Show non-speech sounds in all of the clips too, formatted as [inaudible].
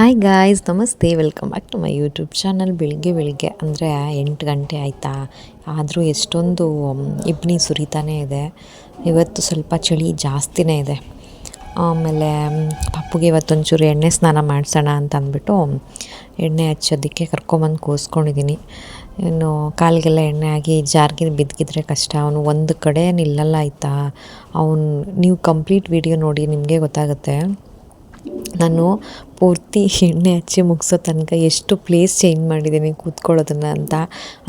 Hi guys namaste. Welcome back to my YouTube channel ಬೆಳಿಗ್ಗೆ ಬೆಳಿಗ್ಗೆ ಅಂದರೆ ಎಂಟು ಗಂಟೆ ಆಯಿತಾ? ಆದರೂ ಎಷ್ಟೊಂದು ಇಬ್ಬನಿ ಸುರಿತಾನೇ ಇದೆ. ಇವತ್ತು ಸ್ವಲ್ಪ ಚಳಿ ಜಾಸ್ತಿನೇ ಇದೆ. ಆಮೇಲೆ ಪಪ್ಪುಗೆ ಇವತ್ತೊಂಚೂರು ಎಣ್ಣೆ ಸ್ನಾನ ಮಾಡಿಸೋಣ ಅಂತ ಅಂದ್ಬಿಟ್ಟು ಎಣ್ಣೆ ಹಚ್ಚೋದಕ್ಕೆ ಕರ್ಕೊಂಬಂದು ಕೂರಿಸ್ಕೊಂಡಿದ್ದೀನಿ ಇನ್ನು ಕಾಲಿಗೆಲ್ಲ ಎಣ್ಣೆ ಆಗಿ ಜಾರ್ಗೆ ಬಿದ್ದಿದ್ರೆ ಕಷ್ಟ. ಅವನು ಒಂದು ಕಡೆ ನಿಲ್ಲಲ್ಲ ಆಯಿತಾ? ಅವನು, ನೀವು ಕಂಪ್ಲೀಟ್ ವಿಡಿಯೋ ನೋಡಿ, ನಿಮಗೆ ಗೊತ್ತಾಗುತ್ತೆ. ನಾನು ಪೂರ್ತಿ ಎಣ್ಣೆ ಹಚ್ಚಿ ಮುಗಿಸೋ ತನಕ ಎಷ್ಟು ಪ್ಲೇಸ್ ಚೇಂಜ್ ಮಾಡಿದ್ದೀನಿ ಕೂತ್ಕೊಳ್ಳೋದನ್ನು ಅಂತ.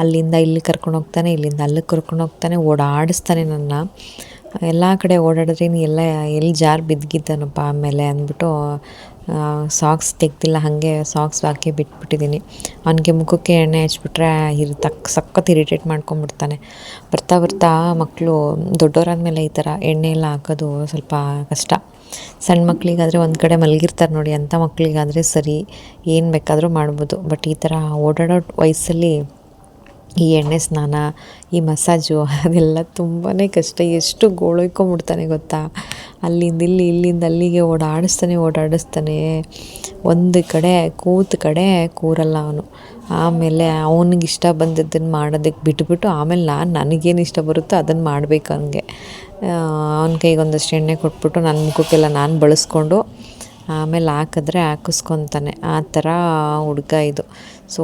ಅಲ್ಲಿಂದ ಇಲ್ಲಿ ಕರ್ಕೊಂಡು ಹೋಗ್ತಾನೆ, ಇಲ್ಲಿಂದ ಅಲ್ಲಿಗೆ ಕರ್ಕೊಂಡು ಹೋಗ್ತಾನೆ, ಓಡಾಡಿಸ್ತಾನೆ ನನ್ನ. ಎಲ್ಲ ಕಡೆ ಓಡಾಡಿದ್ರೆ ನೀ ಎಲ್ಲ, ಎಲ್ಲಿ ಜಾರು ಬಿದ್ದಿದ್ದಾನಪ್ಪ ಆಮೇಲೆ ಅಂದ್ಬಿಟ್ಟು ಸಾಕ್ಸ್ ತೆಗ್ದಿಲ್ಲ, ಹಾಗೆ ಸಾಕ್ಸ್ ಹಾಕಿ ಬಿಟ್ಬಿಟ್ಟಿದ್ದೀನಿ. ಅವನಿಗೆ ಮುಖಕ್ಕೆ ಎಣ್ಣೆ ಹಚ್ಬಿಟ್ರೆ ಇರ್ ತಕ್ಕ ಸಖತ್ ಇರಿಟೇಟ್ ಮಾಡ್ಕೊಂಬಿಡ್ತಾನೆ ಬರ್ತಾ ಬರ್ತಾ ಮಕ್ಕಳು ದೊಡ್ಡವರಾದ್ಮೇಲೆ ಈ ಥರ ಎಣ್ಣೆ ಎಲ್ಲ ಹಾಕೋದು ಸ್ವಲ್ಪ ಕಷ್ಟ. ಸಣ್ಣ ಮಕ್ಕಳಿಗಾದರೆ ಒಂದು ಕಡೆ ಮಲಗಿರ್ತಾರೆ ನೋಡಿ ಅಂಥ ಮಕ್ಕಳಿಗಾದರೆ ಸರಿ, ಏನು ಬೇಕಾದರೂ ಮಾಡ್ಬೋದು. ಬಟ್ ಈ ಥರ ಓಡಾಡೋ ವಯಸ್ಸಲ್ಲಿ ಈ ಎಣ್ಣೆ ಸ್ನಾನ, ಈ ಮಸಾಜು, ಅದೆಲ್ಲ ತುಂಬಾ ಕಷ್ಟ. ಎಷ್ಟು ಗೋಳೊಯ್ಕೊಂಬಿಡ್ತಾನೆ ಗೊತ್ತಾ? ಅಲ್ಲಿಂದ ಇಲ್ಲಿ, ಇಲ್ಲಿಂದ ಅಲ್ಲಿಗೆ ಓಡಾಡಿಸ್ತಾನೆ ಓಡಾಡಿಸ್ತಾನೆ. ಒಂದು ಕಡೆ ಕೂತ ಕಡೆ ಕೂರಲ್ಲ ಅವನು. ಆಮೇಲೆ ಅವನಿಗೆ ಇಷ್ಟ ಬಂದಿದ್ದನ್ನು ಮಾಡೋದಕ್ಕೆ ಬಿಟ್ಬಿಟ್ಟು, ಆಮೇಲೆ ನಾನು, ನನಗೇನು ಇಷ್ಟ ಬರುತ್ತೋ ಅದನ್ನು ಮಾಡಬೇಕು ಅವನಿಗೆ. ಅವನ ಕೈಗೆ ಒಂದಷ್ಟು ಎಣ್ಣೆ ಕೊಟ್ಬಿಟ್ಟು ನನ್ನ ಮುಖಕ್ಕೆಲ್ಲ ನಾನು ಬಳಸ್ಕೊಂಡು ಆಮೇಲೆ ಹಾಕಿದ್ರೆ ಹಾಕಿಸ್ಕೊತಾನೆ. ಆ ಥರ ಹುಡುಗ ಇದು. ಸೊ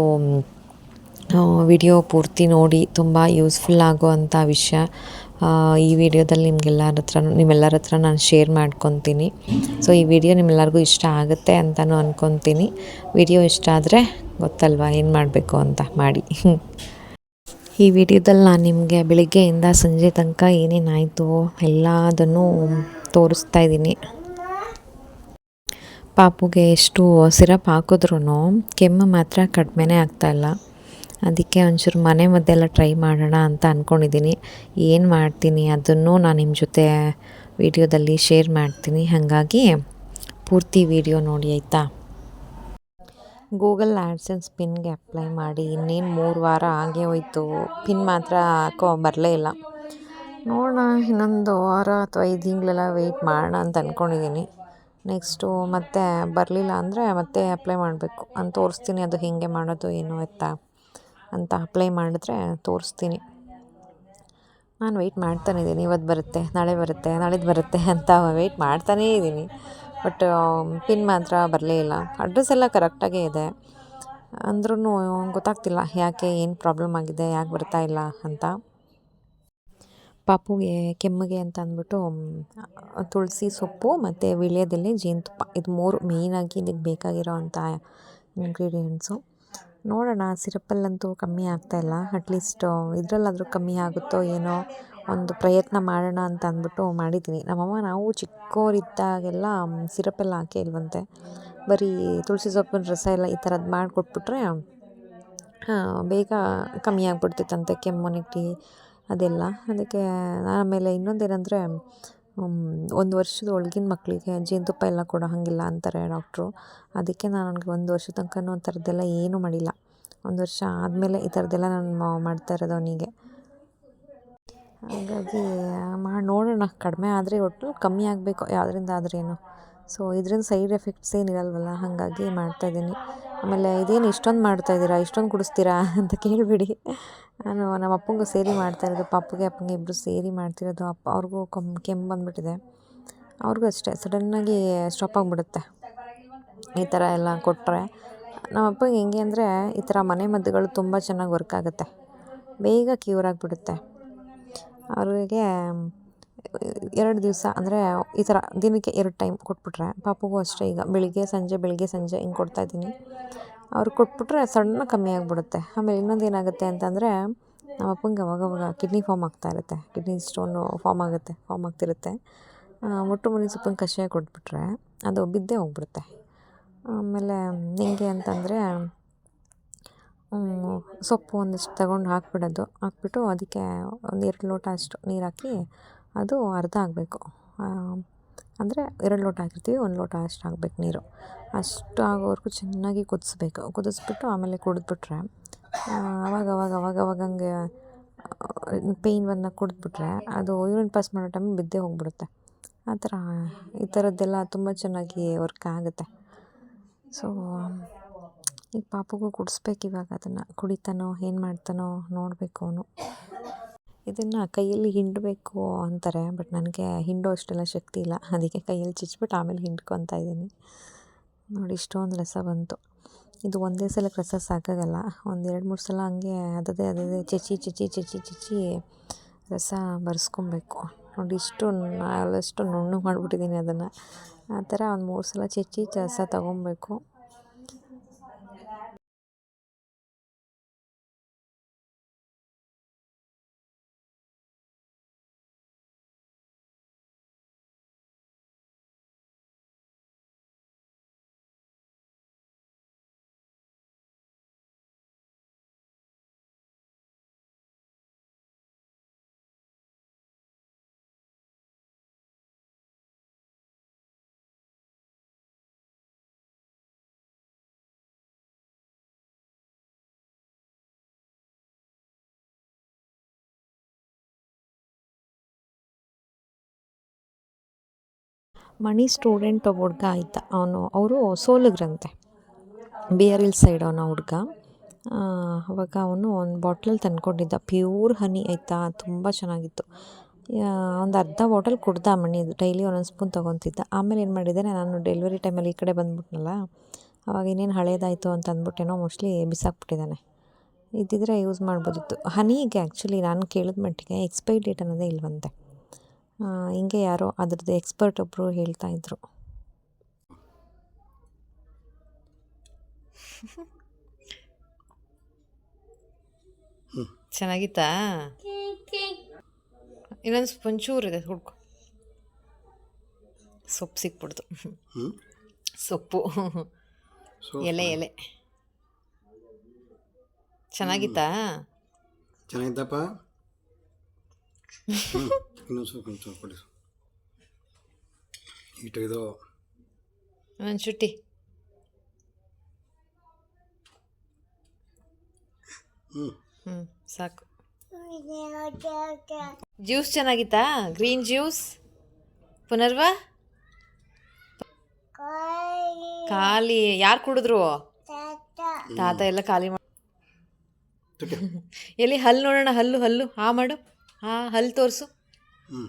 ವಿಡಿಯೋ ಪೂರ್ತಿ ನೋಡಿ, ತುಂಬ ಯೂಸ್ಫುಲ್ ಆಗುವಂಥ ವಿಷಯ. ಈ ವಿಡಿಯೋದಲ್ಲಿ ನಿಮ್ಗೆಲ್ಲರ ಹತ್ರ, ನಿಮ್ಮೆಲ್ಲರ ಹತ್ರ ನಾನು ಶೇರ್ ಮಾಡ್ಕೊತೀನಿ. ಸೊ ಈ ವಿಡಿಯೋ ನಿಮ್ಮೆಲ್ಲರಿಗೂ ಇಷ್ಟ ಆಗುತ್ತೆ ಅಂತಲೂ ಅಂದ್ಕೊತೀನಿ ವಿಡಿಯೋ ಇಷ್ಟ ಆದರೆ ಗೊತ್ತಲ್ವಾ ಏನು ಮಾಡಬೇಕು ಅಂತ ಮಾಡಿ. [laughs] ಈ ವಿಡಿಯೋದಲ್ಲಿ ನಾನು ನಿಮಗೆ ಬೆಳಿಗ್ಗೆಯಿಂದ ಸಂಜೆ ತನಕ ಏನೇನಾಯಿತು ಎಲ್ಲದನ್ನು ತೋರಿಸ್ತಾ ಇದ್ದೀನಿ. ಪಾಪುಗೆ ಎಷ್ಟು ಸಿರಪ್ ಹಾಕಿದ್ರೂ ಕೆಮ್ಮು ಮಾತ್ರ ಕಡಿಮೆನೇ ಆಗ್ತಾಯಿಲ್ಲ ಅದಕ್ಕೆ ಒಂಚೂರು ಮನೆ ಮದ್ದೆಲ್ಲ ಟ್ರೈ ಮಾಡೋಣ ಅಂತ ಅಂದ್ಕೊಂಡಿದ್ದೀನಿ ಏನು ಮಾಡ್ತೀನಿ ಅದನ್ನು ನಾನು ನಿಮ್ಮ ಜೊತೆ ವಿಡಿಯೋದಲ್ಲಿ ಶೇರ್ ಮಾಡ್ತೀನಿ. ಹಾಗಾಗಿ ಪೂರ್ತಿ ವಿಡಿಯೋ ನೋಡಿ, ಆಯಿತಾ? ಗೂಗಲ್ ಆ್ಯಡ್ಸೆನ್ಸ್ ಪಿನ್ಗೆ ಅಪ್ಲೈ ಮಾಡಿ, ಇನ್ನೇನು ಮೂರು ವಾರ ಆಗೇ ಹೋಯ್ತು. ಪಿನ್ ಮಾತ್ರ ಹಾಕೋ, ಬರಲೇ ಇಲ್ಲ. ನೋಡೋಣ, ಇನ್ನೊಂದು ವಾರ ಅಥವಾ ಐದು ತಿಂಗಳೆಲ್ಲ ವೆಯ್ಟ್ ಮಾಡೋಣ ಅಂತ ಅಂದ್ಕೊಂಡಿದ್ದೀನಿ ನೆಕ್ಸ್ಟು ಮತ್ತೆ ಬರಲಿಲ್ಲ ಅಂದರೆ ಮತ್ತೆ ಅಪ್ಲೈ ಮಾಡಬೇಕು. ಅಂತ ತೋರಿಸ್ತೀನಿ ಅದು ಹೇಗೆ ಮಾಡೋದು, ಏನು ಎತ್ತಾ ಅಂತ ಅಪ್ಲೈ ಮಾಡಿದ್ರೆ ತೋರಿಸ್ತೀನಿ. ನಾನು ವೆಯ್ಟ್ ಮಾಡ್ತಾನೇ ಇದ್ದೀನಿ ಇವತ್ತು ಬರುತ್ತೆ, ನಾಳೆ ಬರುತ್ತೆ ನಾಳಿದ್ದು ಬರುತ್ತೆ ಅಂತ ವೆಯ್ಟ್ ಮಾಡ್ತಾನೇ ಇದ್ದೀನಿ ಬಟ್ ಪಿನ್ ಮಾತ್ರ ಬರಲೇ ಇಲ್ಲ. ಅಡ್ರೆಸ್ ಎಲ್ಲ ಕರೆಕ್ಟಾಗೇ ಇದೆ. ಅಂದ್ರೂ ಗೊತ್ತಾಗ್ತಿಲ್ಲ ಯಾಕೆ, ಏನು ಪ್ರಾಬ್ಲಮ್ ಆಗಿದೆ, ಯಾಕೆ ಬರ್ತಾ ಇಲ್ಲ ಅಂತ. ಪಾಪುಗೆ ಕೆಮ್ಮಿಗೆ ಅಂತ ಅಂದ್ಬಿಟ್ಟು ತುಳಸಿ ಸೊಪ್ಪು ಮತ್ತು ವೀಳ್ಯದೆಲೆ ಜೇನುತುಪ್ಪ. ಇದು ಮೂರು ಮೇಯ್ನಾಗಿ ಇದಕ್ಕೆ ಬೇಕಾಗಿರೋ ಅಂಥ ಇಂಗ್ರೀಡಿಯೆಂಟ್ಸು ನೋಡೋಣ ಸಿರಪ್ಪಲ್ಲಂತೂ ಕಮ್ಮಿ ಆಗ್ತಾಯಿಲ್ಲ ಅಟ್ಲೀಸ್ಟ್ ಇದರಲ್ಲಾದರೂ ಕಮ್ಮಿ ಆಗುತ್ತೋ ಏನೋ ಒಂದು ಪ್ರಯತ್ನ ಮಾಡೋಣ ಅಂತ ಅಂದ್ಬಿಟ್ಟು ಮಾಡಿದ್ದೀನಿ. ನಮ್ಮಮ್ಮ ನಾವು ಚಿಕ್ಕೋರಿದ್ದಾಗೆಲ್ಲ ಸಿರಪ್ ಎಲ್ಲ ಹಾಕಿ ಇಲ್ವಂತೆ. ಬರೀ ತುಳಸಿ ಸೊಪ್ಪಿನ ರಸ ಎಲ್ಲ ಈ ಥರದ್ದು ಮಾಡಿಕೊಟ್ಬಿಟ್ರೆ ಬೇಗ ಕಮ್ಮಿ ಆಗಿಬಿಡ್ತಿತ್ತಂತೆ ಕೆಮ್ಮು, ನೆಗಡಿ ಅದೆಲ್ಲ. ಅದಕ್ಕೆ ಆಮೇಲೆ ಇನ್ನೊಂದೇನೆಂದರೆ ಒಂದು ವರ್ಷದ ಒಳಗಿನ ಮಕ್ಕಳಿಗೆ ಜೇನುತುಪ್ಪ ಎಲ್ಲ ಕೊಡೋ ಹಾಗಿಲ್ಲ ಅಂತಾರೆ ಡಾಕ್ಟ್ರು. ಅದಕ್ಕೆ ನಾನು ನನಗೆ ಒಂದು ವರ್ಷ ತನಕ ಆ ಥರದ್ದೆಲ್ಲ ಏನೂ ಮಾಡಿಲ್ಲ. ಒಂದು ವರ್ಷ ಆದಮೇಲೆ ಈ ಥರದ್ದೆಲ್ಲ ನಾನು ಮಾಡ್ತಾ ಇರೋದು ಅವನಿಗೆ. ಹಾಗಾಗಿ ಮಾಡಿ ನೋಡೋಣ. ಕಡಿಮೆ ಆದರೆ ಒಟ್ಟು ಕಮ್ಮಿ ಆಗಬೇಕು. ಯಾವುದರಿಂದ ಆದ್ರೇನು ಸೊ ಇದರಿಂದ ಸೈಡ್ ಎಫೆಕ್ಟ್ಸ್ ಏನಿರಲ್ವಲ್ಲ, ಹಾಗಾಗಿ ಮಾಡ್ತಾಯಿದ್ದೀನಿ ಆಮೇಲೆ ಇದೇನು ಇಷ್ಟೊಂದು ಮಾಡ್ತಾಯಿದ್ದೀರಾ ಇಷ್ಟೊಂದು ಕುಡಿಸ್ತೀರಾ ಅಂತ ಕೇಳಿಬಿಡಿ. ನಾನು ನಮ್ಮ ಅಪ್ಪಂಗೂ ಸೇರಿ ಮಾಡ್ತಾ ಇರೋದು. ಪಪ್ಪಗೆ ಅಪ್ಪಂಗೆ ಇಬ್ಬರು ಸೇರಿ ಮಾಡ್ತಿರೋದು. ಅಪ್ಪ, ಅವ್ರಿಗೂ ಕಮ್, ಕೆಮ್ಮು ಬಂದುಬಿಟ್ಟಿದೆ. ಅವ್ರಿಗೂ ಅಷ್ಟೇ. ಸಡನ್ನಾಗಿ ಸ್ಟಾಪ್ ಆಗಿಬಿಡುತ್ತೆ. ಈ ಥರ ಎಲ್ಲ ಕೊಟ್ಟರೆ ನಮ್ಮ ಅಪ್ಪಂಗೆ ಹೆಂಗೆ ಅಂದರೆ, ಈ ಥರ ಮನೆ ಮದ್ದುಗಳು ತುಂಬ ಚೆನ್ನಾಗಿ ವರ್ಕ್ ಆಗುತ್ತೆ. ಬೇಗ ಕ್ಯೂರ್ ಆಗಿಬಿಡುತ್ತೆ. ಅವ್ರಿಗೆ ಎರಡು ದಿವಸ ಅಂದರೆ ಈ ಥರ ದಿನಕ್ಕೆ ಎರಡು ಟೈಮ್ ಕೊಟ್ಬಿಟ್ರೆ, ಪಾಪುಗೂ ಅಷ್ಟೇ ಈಗ ಬೆಳಿಗ್ಗೆ, ಸಂಜೆ ಬೆಳಿಗ್ಗೆ, ಸಂಜೆ ಹಿಂಗೆ ಕೊಡ್ತಾಯಿದ್ದೀನಿ ಅವ್ರಿಗೆ ಕೊಟ್ಬಿಟ್ರೆ ಸಣ್ಣ ಕಮ್ಮಿ ಆಗಿಬಿಡುತ್ತೆ. ಆಮೇಲೆ ಇನ್ನೊಂದು ಏನಾಗುತ್ತೆ ಅಂತಂದರೆ ನಮ್ಮ ಅಪ್ಪಂಗೆ ಅವಾಗವಾಗ ಕಿಡ್ನಿ ಫಾರ್ಮ್ ಆಗ್ತಾ ಇರುತ್ತೆ. ಕಿಡ್ನಿ ಸ್ಟೋನು ಫಾರ್ಮ್ ಆಗುತ್ತೆ, ಫಾರ್ಮ್ ಆಗ್ತಿರುತ್ತೆ. ಒಟ್ಟು ಮುನಿ ಸೊಪ್ಪಿನ ಕಷಾಯ ಕೊಟ್ಬಿಟ್ರೆ ಅದು ಬಿದ್ದೇ ಹೋಗ್ಬಿಡುತ್ತೆ. ಆಮೇಲೆ ಹೆಂಗೆ ಅಂತಂದರೆ ಸೊಪ್ಪು ಒಂದಿಷ್ಟು ತಗೊಂಡು ಹಾಕ್ಬಿಡೋದು. ಹಾಕ್ಬಿಟ್ಟು ಅದಕ್ಕೆ ಒಂದು ಎರಡು ಲೋಟ ಅಷ್ಟು ನೀರು ಹಾಕಿ ಅದು ಅರ್ಧ ಆಗಬೇಕು. ಅಂದರೆ ಎರಡು ಲೋಟ ಹಾಕಿರ್ತೀವಿ, ಒಂದು ಲೋಟ ಅಷ್ಟು ಹಾಕ್ಬೇಕು ನೀರು. ಅಷ್ಟು ಆಗೋವರೆಗೂ ಚೆನ್ನಾಗಿ ಕುದಿಸ್ಬೇಕು. ಕುದಿಸ್ಬಿಟ್ಟು ಆಮೇಲೆ ಕುಡಿದ್ಬಿಟ್ರೆ ಅವಾಗ ಅವಾಗ ಅವಾಗ ಅವಾಗ ಹಂಗೆ ಪೇಯ್ನ್ ಬಂದಾಗ ಕುಡಿದ್ಬಿಟ್ರೆ ಅದು ಯೂರಿನ್ ಪಾಸ್ ಮಾಡೋ ಟೈಮ್ ಬಿದ್ದೇ ಹೋಗ್ಬಿಡುತ್ತೆ. ಆ ಥರ, ಈ ಥರದ್ದೆಲ್ಲ ತುಂಬ ಚೆನ್ನಾಗಿ ವರ್ಕ್ ಆಗುತ್ತೆ. ಸೊ ಈಗ ಪಾಪುಗೂ ಕುಡಿಸ್ಬೇಕು ಇವಾಗ. ಅದನ್ನು ಕುಡಿತಾನೋ, ಏನು ಮಾಡ್ತಾನೋ ನೋಡಬೇಕು ಅವನು. ಇದನ್ನು ಕೈಯಲ್ಲಿ ಹಿಂಡಬೇಕು ಅಂತಾರೆ, ಬಟ್ ನನಗೆ ಹಿಂಡೋ ಅಷ್ಟೆಲ್ಲ ಶಕ್ತಿ ಇಲ್ಲ. ಅದಕ್ಕೆ ಕೈಯಲ್ಲಿ ಚಿಚ್ಬಿಟ್ಟು ಆಮೇಲೆ ಹಿಂಡ್ಕೊತಾ ಇದ್ದೀನಿ. ನೋಡಿ, ಇಷ್ಟೊಂದು ರಸ ಬಂತು. ಇದು ಒಂದೇ ಸಲ ರಸ ಸಾಕಾಗಲ್ಲ. ಒಂದೆರಡು ಮೂರು ಸಲ ಹಂಗೆ ಅದದೇ ಅದದೇ ಚಚಿ ಚಚಿ ಚಚಿ ಚಚಿ ರಸ ಬರ್ಸ್ಕೊಬೇಕು. ನೋಡಿ, ಇಷ್ಟು ನಾಲಷ್ಟು ನುಣ್ಣು ಮಾಡಿಬಿಟ್ಟಿದ್ದೀನಿ ಅದನ್ನು. ಆ ಥರ ಒಂದು ಮೂರು ಸಲ ಚಚ್ಚಿ ರಸ ತಗೊಬೇಕು. ಮಣಿ ಸ್ಟೂಡೆಂಟ್ ಒಬ್ಬ ಹುಡ್ಗ ಆಯ್ತ ಅವನು, ಅವರು ಸೋಲಗ್ರಂತೆ. ಬಿ ಆರ್ ಎಲ್ ಸೈಡ್ ಅವನ ಹುಡ್ಗ. ಅವಾಗ ಅವನು ಒಂದು ಬಾಟ್ಲಲ್ಲಿ ತಂದ್ಕೊಂಡಿದ್ದ. ಪ್ಯೂರ್ ಹನಿ ಆಯ್ತಾ? ತುಂಬ ಚೆನ್ನಾಗಿತ್ತು. ಒಂದು ಅರ್ಧ ಬಾಟಲ್ ಕುಡ್ದ ಮಣಿ. ಡೈಲಿ ಒಂದೊಂದು ಸ್ಪೂನ್ ತೊಗೊತಿದ್ದ. ಆಮೇಲೆ ಏನು ಮಾಡಿದ್ದಾನೆ, ನಾನು ಡೆಲಿವರಿ ಟೈಮಲ್ಲಿ ಈ ಕಡೆ ಬಂದ್ಬಿಟ್ನಲ್ಲ, ಅವಾಗ ಇನ್ನೇನು ಹಳೇದಾಯಿತು ಅಂತ ಅಂದ್ಬಿಟ್ಟೇನೋ, ಮೋಸ್ಟ್ಲಿ ಬಿಸಾಕ್ಬಿಟ್ಟಿದ್ದಾನೆ. ಇದ್ದಿದ್ರೆ ಯೂಸ್ ಮಾಡ್ಬೋದಿತ್ತು. ಹನಿಗೆ ಆ್ಯಕ್ಚುಲಿ ನಾನು ಕೇಳಿದ ಮಟ್ಟಿಗೆ ಎಕ್ಸ್ಪೈರಿ ಡೇಟ್ ಅನ್ನೋದೇ ಇಲ್ವಂತೆ. ಹಿಂಗೆ ಯಾರೋ ಅದ್ರದ್ದು ಎಕ್ಸ್ಪರ್ಟ್ ಒಬ್ಬರು ಹೇಳ್ತಾ ಇದ್ರು. ಚೆನ್ನಾಗಿತ್ತಾ? ಇನ್ನೊಂದು ಸ್ಪಂಚೂರು ಇದೆ ಹುಡ್ಕೊ. ಸೊಪ್ಪು ಸಿಕ್ಬಿಡ್ತು. ಸೊಪ್ಪು. ಸೊ ಎಲೆ ಎಲೆ. ಚೆನ್ನಾಗಿತ್ತಾ? ಚೆನ್ನಾಗಿದ್ದಪ್ಪ ಒಂದು ಚುಟ್ಟಿ ಹ್ಞೂ ಹ್ಞೂ ಸಾಕು ಜ್ಯೂಸ್ ಚೆನ್ನಾಗಿತ್ತಾ ಗ್ರೀನ್ ಜ್ಯೂಸ್ ಪುನರ್ವಾ ಖಾಲಿ ಯಾರು ಕುಡಿದ್ರು? ತಾತ. ಎಲ್ಲ ಖಾಲಿ ಮಾಡಿ [laughs] ಎಲ್ಲಿ ಹಲ್ಲು ನೋಡೋಣ ಹಲ್ಲು ಹಲ್ಲು. ಹಾ ಮಾಡು. ಹಾ ಹಲ್ಲು ತೋರಿಸು. ಇನ್ನು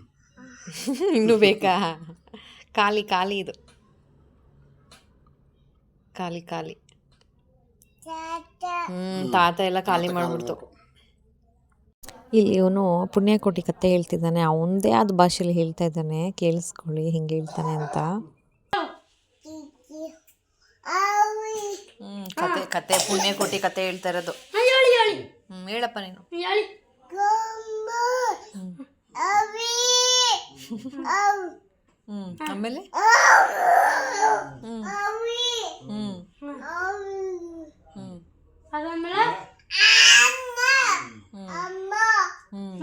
[laughs] ಇನ್ನೂ ಬೇಕಾ? ಖಾಲಿ ಖಾಲಿ ಇದು. ಖಾಲಿ ಖಾಲಿ. ಹ್ಮ್ ತಾತ ಎಲ್ಲ ಖಾಲಿ ಮಾಡ್ಬಿಡ್ತು. ಇಲ್ಲಿ ಇವನು ಪುಣ್ಯಕೋಟಿ ಕತೆ ಹೇಳ್ತಿದ್ದಾನೆ. ಅವನದೇ ಆದ ಭಾಷೆಯಲ್ಲಿ ಹೇಳ್ತಾ ಇದ್ದಾನೆ. ಕೇಳಿಸ್ಕೊಳ್ಳಿ ಹಿಂಗೆ ಹೇಳ್ತಾನೆ ಅಂತ. ಹ್ಮ್. ಕತೆ ಕತೆ ಪುಣ್ಯಕೋಟಿ ಕತೆ ಹೇಳ್ತಾ ಇರೋದು. ಹ್ಮ್ ಹೇಳಪ್ಪ ನೀನು. ಹ್ಮ್. ಆಮೇಲೆ ಹ್ಮ್. ಹ್ಮ್ ಹ್ಮ್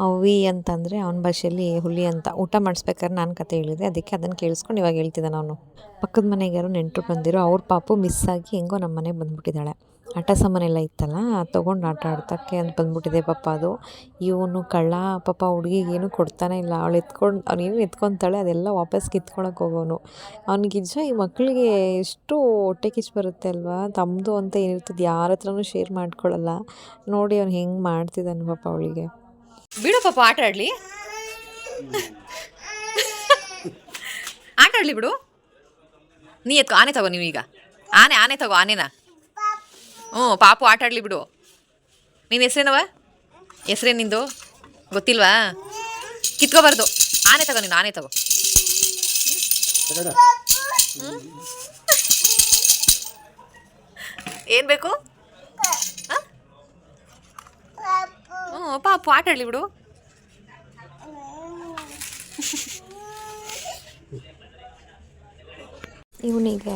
ಅವಿ ಅಂತಂದರೆ ಅವನ ಭಾಷೆಯಲ್ಲಿ ಹುಲಿ ಅಂತ ಊಟ ಮಾಡಿಸ್ಬೇಕಾದ್ರೆ ನಾನು ಕತೆ ಹೇಳಿದೆ. ಅದಕ್ಕೆ ಅದನ್ನು ಕೇಳಿಸ್ಕೊಂಡು ಇವಾಗ ಹೇಳ್ತಿದ್ದಾನೆ ಅವನು. ಪಕ್ಕದ ಮನೆಗೆ ಯಾರೋ ನೆಂಟರು ಬಂದಿರೋ ಅವ್ರ ಪಾಪು ಮಿಸ್ ಆಗಿ ಹೆಂಗೋ ನಮ್ಮ ಮನೆಗೆ ಬಂದ್ಬಿಟ್ಟಿದ್ದಾಳೆ. ಆಟ ಸಾಮಾನೆಲ್ಲ ಇತ್ತಲ್ಲ ತೊಗೊಂಡು ಆಟ ಆಡ್ತಕ್ಕೆ ಅಂತ ಬಂದ್ಬಿಟ್ಟಿದೆ ಪಾಪ ಅದು. ಇವನು ಕಳ್ಳ, ಪಾಪ ಹುಡುಗಿಗೆ ಏನು ಕೊಡ್ತಾನೆ ಇಲ್ಲ. ಅವಳು ಎತ್ಕೊಂಡು ಅವನೇನು ಎತ್ಕೊತಾಳೆ, ಅದೆಲ್ಲ ವಾಪಸ್ ಕಿತ್ಕೊಳಕ್ಕೆ ಹೋಗೋನು. ಅವ್ನಿಗೆ ನಿಜ ಈ ಮಕ್ಕಳಿಗೆ ಎಷ್ಟು ಹೊಟ್ಟೆ ಕಿಚ್ಚು ಬರುತ್ತೆ ಅಲ್ವಾ? ತಮ್ಮದು ಅಂತ ಏನಿರ್ತದೆ, ಯಾರ ಹತ್ರನೂ ಶೇರ್ ಮಾಡ್ಕೊಳ್ಳಲ್ಲ ನೋಡಿ ಅವ್ನು ಹೆಂಗೆ ಮಾಡ್ತಿದ್ದಾನೆ ಪಾಪ ಅವಳಿಗೆ. ಬಿಡು ಪಾಪ, ಆಟ ಆಡಲಿ. ಆಟ ಆಡಲಿ ಬಿಡು. ನೀ ಎತ್ಕೊ, ಆನೆ ತಗೋ ನೀವೀಗ. ಆನೆ ಆನೆ ತಗೋ, ಆನೆನ. ಹ್ಞೂ, ಪಾಪು ಆಟ ಆಡಲಿ ಬಿಡು. ನಿನ್ನ ಹೆಸ್ರೇನವ? ಹೆಸ್ರೇ ನಿಂದು? ಗೊತ್ತಿಲ್ವಾ? ಕಿತ್ಕೋಬಾರ್ದು. ಆನೆ ತಗೋ ನೀನು, ಆನೆ ತಗೋ. ಏನು ಬೇಕು? ಹ್ಞೂ, ಪಾಪು ಆಟ ಆಡಲಿ ಬಿಡು. ಇವನಿಗೆ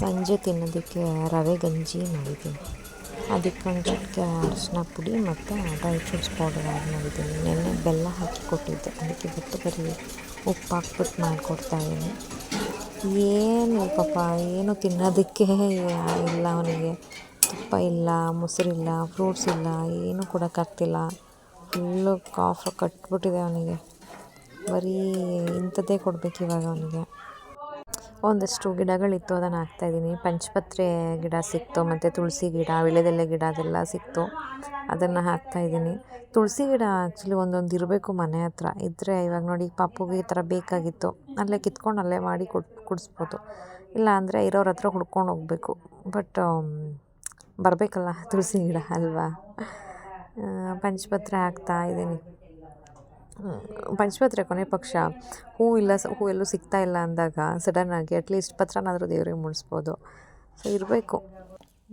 ಸಂಜೆ ತಿನ್ನೋದಕ್ಕೆ ರವೆ, ಗಂಜಿ ಮಾಡಿದ್ದೀನಿ. ಅದಕ್ಕೆ ಒಂದು ಅರಿಶಿನ ಪುಡಿ ಮತ್ತು ಡ್ರೈ ಫ್ರೂಟ್ಸ್ ಪೌಡರ್ ಆ್ಯಡ್ ಮಾಡಿದ್ದೀನಿ. ನೆನ್ನೆ ಬೆಲ್ಲ ಹಾಕಿ ಕೊಟ್ಟಿದ್ದೆ. ಅದಕ್ಕೆ ಇವತ್ತು ಬರೀ ಉಪ್ಪು ಹಾಕ್ಬಿಟ್ಟು ಮಾಡಿಕೊಡ್ತಾಯಿದ್ದೀನಿ ಏನು ಪಾಪ, ಏನು ತಿನ್ನೋದಕ್ಕೆ ಇಲ್ಲ ಅವನಿಗೆ. ತುಪ್ಪ ಇಲ್ಲ, ಮೊಸರಿಲ್ಲ ಫ್ರೂಟ್ಸ್ ಇಲ್ಲ, ಏನೂ ಕೊಡೋಕ್ಕಾಗ್ತಿಲ್ಲ ಫುಲ್ಲು ಕಾಫ್ ಕಟ್ಬಿಟ್ಟಿದೆ ಅವನಿಗೆ. ಬರೀ ಇಂಥದ್ದೇ ಕೊಡ್ಬೇಕು ಇವಾಗ ಅವನಿಗೆ. ಒಂದಷ್ಟು ಗಿಡಗಳಿತ್ತು, ಅದನ್ನು ಹಾಕ್ತಾಯಿದ್ದೀನಿ. ಪಂಚಪತ್ರೆ ಗಿಡ ಸಿಕ್ತು, ಮತ್ತು ತುಳಸಿ ಗಿಡ, ವೀಳ್ಯದೆಲೆ ಗಿಡ ಅದೆಲ್ಲ ಸಿಕ್ತು. ಅದನ್ನು ಹಾಕ್ತಾಯಿದ್ದೀನಿ. ತುಳಸಿ ಗಿಡ ಆ್ಯಕ್ಚುಲಿ ಒಂದೊಂದು ಇರಬೇಕು ಮನೆ ಹತ್ರ. ಇದ್ದರೆ ಇವಾಗ ನೋಡಿ ಪಾಪುಗೆ ಈ ಥರ ಬೇಕಾಗಿತ್ತು. ಅಲ್ಲೇ ಕಿತ್ಕೊಂಡು ಅಲ್ಲೇ ಮಾಡಿ ಕೊಟ್ಟು ಕುಡಿಸ್ಬೋದು. ಇಲ್ಲ ಅಂದರೆ ಇರೋರ ಹತ್ರ ಹುಡ್ಕೊಂಡು ಹೋಗಬೇಕು. ಬಟ್ ಬರಬೇಕಲ್ಲ ತುಳಸಿ ಗಿಡ ಅಲ್ವಾ? ಪಂಚಪತ್ರೆ ಹಾಕ್ತಾ ಇದ್ದೀನಿ. ಪಂಚಪತ್ರೆ ಕೊನೆ ಪಕ್ಷ. ಹೂ ಇಲ್ಲ, ಹೂ ಎಲ್ಲೂ ಸಿಗ್ತಾ ಇಲ್ಲ ಅಂದಾಗ ಸಡನ್ನಾಗಿ ಅಟ್ಲೀಸ್ಟ್ ಪತ್ರನಾದರೂ ದೇವರಿಗೆ ಮುಡಿಸ್ಬೋದು ಸೊ ಇರಬೇಕು.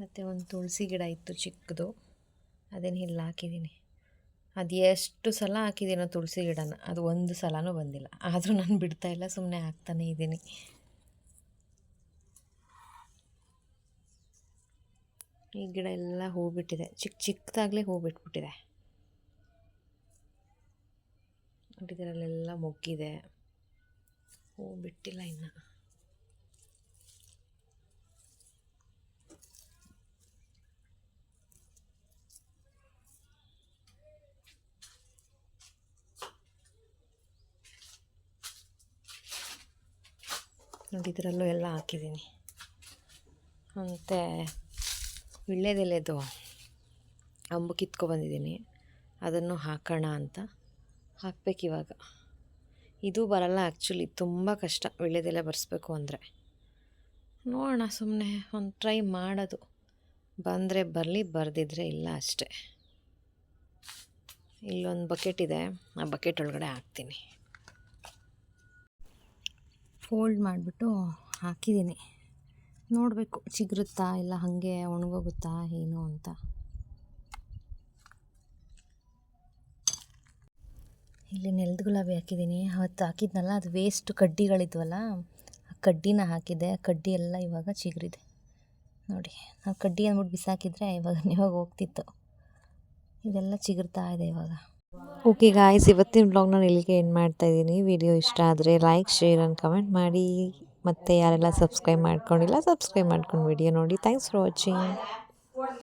ಮತ್ತು ಒಂದು ತುಳಸಿ ಗಿಡ ಇತ್ತು ಚಿಕ್ಕದು. ಅದನ್ನು ಇಲ್ಲಿ ಹಾಕಿದ್ದೀನಿ ಅದು ಎಷ್ಟು ಸಲ ಹಾಕಿದ್ದೀನೋ ತುಳಸಿ ಗಿಡನ. ಅದು ಒಂದು ಸಲನೂ ಬಂದಿಲ್ಲ. ಆದರೂ ನಾನು ಬಿಡ್ತಾ ಇಲ್ಲ ಸುಮ್ಮನೆ ಹಾಕ್ತಾನೇ ಇದ್ದೀನಿ. ಈ ಗಿಡ ಎಲ್ಲ ಹೂ ಬಿಟ್ಟಿದೆ. ಚಿಕ್ಕ ಚಿಕ್ಕದಾಗಲೇ ಹೂ ಬಿಟ್ಬಿಟ್ಟಿದೆ. ಇದರಲ್ಲೆಲ್ಲ ಮೊಗ್ಗಿದೆ. ಹೂ, ಬಿಟ್ಟಿಲ್ಲ ಇನ್ನು. ನೋಡಿ, ಇದರಲ್ಲೂ ಎಲ್ಲ ಹಾಕಿದ್ದೀನಿ. ಮತ್ತು ವಿಳ್ಳೆದೆಲೆದು ಅಂಬು ಕಿತ್ಕೊಬಂದಿದ್ದೀನಿ ಅದನ್ನು ಹಾಕೋಣ ಅಂತ. ಹಾಕ್ಬೇಕು ಇವಾಗ ಇದು ಬರಲ್ಲ ಆ್ಯಕ್ಚುಲಿ ತುಂಬ ಕಷ್ಟ. ವೀಳ್ಯದೆಲೆ ಬರ್ಸ್ಬೇಕು ಅಂದರೆ. ನೋಡೋಣ ಸುಮ್ಮನೆ ಒಂದು ಟ್ರೈ ಮಾಡೋದು. ಬಂದರೆ ಬರಲಿ, ಬರೆದಿದ್ರೆ ಇಲ್ಲ ಅಷ್ಟೇ. ಇಲ್ಲೊಂದು ಬಕೆಟ್ ಇದೆ, ಆ ಬಕೆಟ್ ಒಳಗಡೆ ಹಾಕ್ತೀನಿ. ಫೋಲ್ಡ್ ಮಾಡಿಬಿಟ್ಟು ಹಾಕಿದ್ದೀನಿ. ನೋಡಬೇಕು, ಚಿಗುರುತ್ತಾ ಇಲ್ಲ ಹಾಗೆ ಒಣಗೋಗುತ್ತಾ ಏನು ಅಂತ. ಇಲ್ಲಿ ನೆಲದ ಗುಲಾಬಿ ಹಾಕಿದ್ದೀನಿ. ಅವತ್ತು ಹಾಕಿದ್ನಲ್ಲ, ಅದು ವೇಸ್ಟ್ ಕಡ್ಡಿಗಳಿದ್ವಲ್ಲ, ಆ ಕಡ್ಡಿನ ಹಾಕಿದ್ದೆ. ಆ ಕಡ್ಡಿ ಎಲ್ಲ ಇವಾಗ ಚಿಗುರಿದೆ. ನೋಡಿ, ಆ ಕಡ್ಡಿ ಅಂದ್ಬಿಟ್ಟು ಬಿಸಾಕಿದ್ರೆ ಇವಾಗ [laughs] ಇವಾಗ ಹೋಗ್ತಿತ್ತು. ಇದೆಲ್ಲ ಚಿಗುರ್ತಾ ಇದೆ ಇವಾಗ. ಓಕೆ ಗಾಯ್ಸ್ ಇವತ್ತಿನ ಬ್ಲಾಗ್ ನಾನು ಇಲ್ಲಿಗೆ ಏನು ಮಾಡ್ತಾ ಇದ್ದೀನಿ. ವಿಡಿಯೋ ಇಷ್ಟ ಆದರೆ ಲೈಕ್ ಶೇರ್ ಆ್ಯಂಡ್ ಕಮೆಂಟ್ ಮಾಡಿ. ಮತ್ತು ಯಾರೆಲ್ಲ ಸಬ್ಸ್ಕ್ರೈಬ್ ಮಾಡ್ಕೊಂಡಿಲ್ಲ ಸಬ್ಸ್ಕ್ರೈಬ್ ಮಾಡ್ಕೊಂಡು ವಿಡಿಯೋ ನೋಡಿ. Thanks for watching